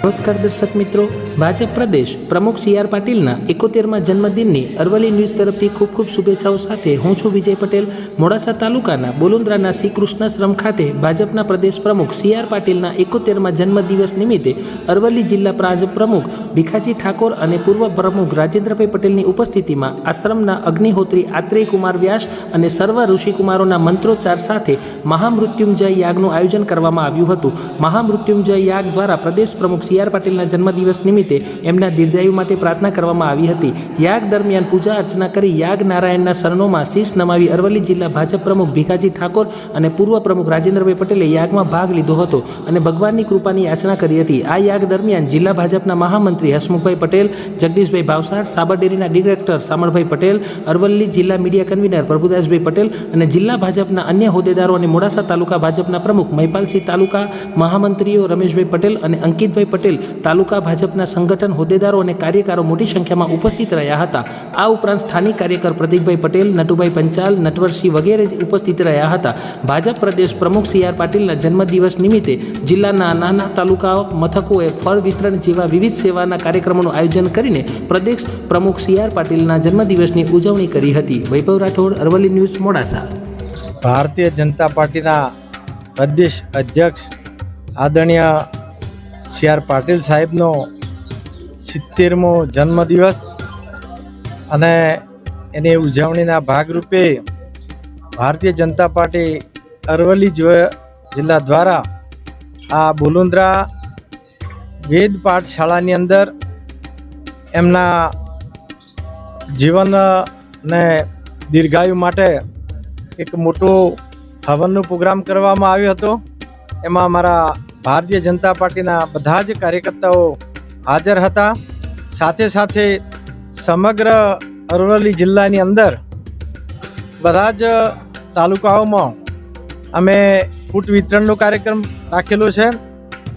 નમસ્કાર દર્શક મિત્રો. ભાજપ પ્રદેશ પ્રમુખ સી આર પાટીલના એકોતેરમાં જન્મદિનની અરવલ્લી ન્યૂઝ તરફથી ખૂબ ખૂબ શુભેચ્છાઓ સાથે હું છું વિજય પટેલ. મોડાસા તાલુકાના બોલુંદ્રાના શ્રી કૃષ્ણાશ્રમ ખાતે ભાજપના પ્રદેશ પ્રમુખ સી આર પાટીલના એકોતેરમાં જન્મદિવસ નિમિત્તે અરવલ્લી જિલ્લા ભાજપ પ્રમુખ ભીખાજી ઠાકોર અને પૂર્વ પ્રમુખ રાજેન્દ્રભાઈ પટેલની ઉપસ્થિતિમાં આશ્રમના અગ્નિહોત્રી આત્રેય કુમાર વ્યાસ અને સર્વ ઋષિકુમારોના મંત્રોચ્ચાર સાથે મહામૃત્યુંજય યાગનું આયોજન કરવામાં આવ્યું હતું. મહામૃત્યુંજય યાગ દ્વારા પ્રદેશ પ્રમુખ સી આર પાટીલના જન્મદિવસ નિમિત્તે એમના દીર્ઘાયુ માટે પ્રાર્થના કરવામાં આવી હતી. યાગ દરમિયાન પૂજા અર્ચના કરી યાગ નારાયણના શરણોમાં શીશ નમાવી અરવલ્લી જિલ્લા ભાજપ પ્રમુખ ભીખાજી ઠાકોર અને પૂર્વ પ્રમુખ રાજેન્દ્રભાઈ પટેલે યાગમાં ભાગ લીધો હતો અને ભગવાનની કૃપાની યાચના કરી હતી. આ યાગ દરમિયાન જિલ્લા ભાજપના મહામંત્રી હસમુખભાઈ પટેલ, જગદીશભાઈ ભાવસાર, સાબરડેરીના ડિરેક્ટર સામળભાઈ પટેલ, અરવલ્લી જિલ્લા મીડિયા કન્વીનર પ્રભુદાસભાઈ પટેલ અને જિલ્લા ભાજપના અન્ય હોદ્દેદારો અને મોડાસા તાલુકા ભાજપના પ્રમુખ મહિપાલસિંહ તાલુકા મહામંત્રીઓ રમેશભાઈ પટેલ અને અંકિતભાઈ પટેલ તાલુકા ભાજપના સંગઠન હોદ્દેદારો અને કાર્યકરો મોટી સંખ્યામાં ઉપસ્થિત રહ્યા હતા. આ ઉપરાંત સ્થાનિક કાર્યકર પ્રતિકભાઈ પટેલ, નટુભાઈ પંચાલ, નટવરસિંહ વગેરે ઉપસ્થિત રહ્યા હતા. ભાજપ પ્રદેશ પ્રમુખ સી આર પાટીલના જન્મદિવસ નિમિત્તે જિલ્લાના નાના તાલુકા મથકોએ ફળ વિતરણ જેવા વિવિધ સેવાના કાર્યક્રમોનું આયોજન કરીને પ્રદેશ પ્રમુખ સી આર પાટીલના જન્મદિવસની ઉજવણી કરી હતી. વૈભવ રાઠોડ, અરવલ્લી ન્યૂઝ, મોડાસા. ભારતીય જનતા પાર્ટીના પ્રદેશ અધ્યક્ષ, આદરણીય સી આર પાટીલ સાહેબનો સિત્તેરમો જન્મદિવસ અને એની ઉજવણીના ભાગરૂપે ભારતીય જનતા પાર્ટી અરવલ્લી જિલ્લા દ્વારા આ બોલુંદ્રા વેદ પાઠશાળાની અંદર એમના જીવન ને દીર્ઘાયુ માટે એક મોટો હવનનો પ્રોગ્રામ કરવામાં આવ્યો હતો. એમાં અમારા ભારતીય જનતા પાર્ટીના બધા જ કાર્યકર્તાઓ હાજર હતા. સાથે સાથે સમગ્ર અરવલ્લી જિલ્લાની અંદર બધા જ તાલુકાઓમાં અમે ફૂટ વિતરણનો કાર્યક્રમ રાખેલો છે.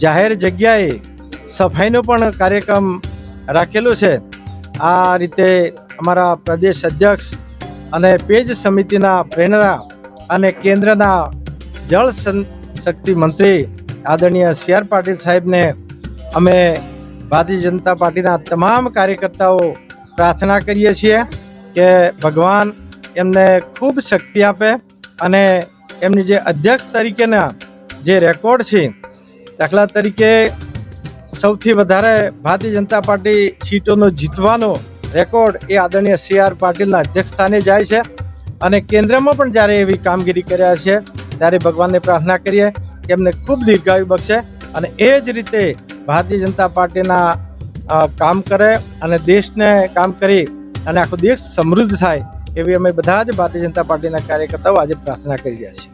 જાહેર જગ્યાએ સફાઈનો પણ કાર્યક્રમ રાખેલો છે. આ રીતે અમારા પ્રદેશ અધ્યક્ષ અને પેજ સમિતિના પ્રેરણા અને કેન્દ્રના જળ શક્તિ મંત્રી આદરણીય સી આર પાટીલ સાહેબને અમે ભારતીય જનતા પાર્ટીના તમામ કાર્યકર્તાઓ પ્રાર્થના કરીએ છીએ કે ભગવાન એમને ખૂબ શક્તિ આપે અને એમની જે અધ્યક્ષ તરીકેના જે રેકોર્ડ છે, દાખલા તરીકે સૌથી વધારે ભારતીય જનતા પાર્ટી સીટોનો જીતવાનો રેકોર્ડ એ આદરણીય સી આર પાટીલના અધ્યક્ષ સ્થાને જાય છે અને કેન્દ્રમાં પણ જ્યારે એવી કામગીરી કર્યા છે, ત્યારે ભગવાનને પ્રાર્થના કરીએ એમને ખૂબ દીર્ઘાયુ બક્ષે અને એ જ રીતે ભારતીય જનતા પાર્ટીના કામ કરે અને દેશને કામ કરી અને આખો દેશ સમૃદ્ધ થાય એવી અમે બધા જ ભારતીય જનતા પાર્ટીના કાર્યકર્તાઓ આજે પ્રાર્થના કરી રહ્યા છીએ.